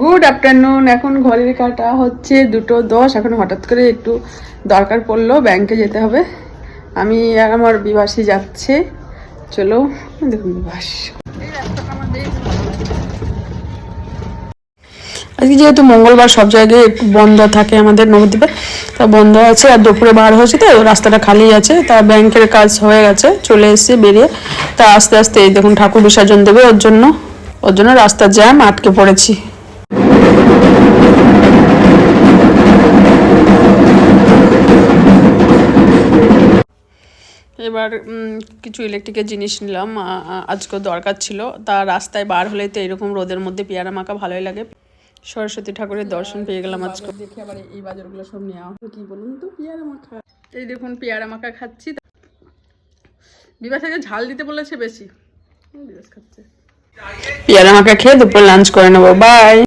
Good afternoon এখন ঘড়ির কাটা হচ্ছে দুটো দশ। এখন হঠাৎ করে একটু দরকার পড়ল ব্যাংকে যেতে হবে। আমি আর আমার বিবাসী যাচ্ছে। চলো, দেখুন বিবাস আজকে যেহেতু মঙ্গলবার সব জায়গায় একটু বন্ধ থাকে আমাদের নবদ্বীপে, তা বন্ধ আছে আর দুপুরে বার হয়েছে তো, রাস্তাটা খালি আছে। তা ব্যাংকের কাজ হয়ে গেছে, চলে এসেছে বেরিয়ে। তা আস্তে আস্তে দেখুন ঠাকুর বিসর্জন দেবে ওর জন্য। ওর জন্য রাস্তার জ্যাম আটকে পড়েছি। এবার কিছু ইলেকট্রিকের জিনিস নিলাম। আ- আ- আজকেও দরকার ছিল। তা রাস্তায় বার হলে তো এরকম রোদের মধ্যে পেয়ারা মাখা ভালোই লাগে। সরস্বতী ঠাকুরের দর্শন পেয়ে গেলাম আজকে দেখে আবার এই বাজারগুলো সব নেওয়া কি বলুন তো? পেয়ারা মাখা। এই দেখুন পেয়ারা মাখা খাচ্ছি। বিবাস থেকে ঝাল দিতে বলেছে বেশি। বিবাস খাচ্ছে। পেয়ারা মাখা খেয়ে দুপুরে লাঞ্চ করে নেব। বাই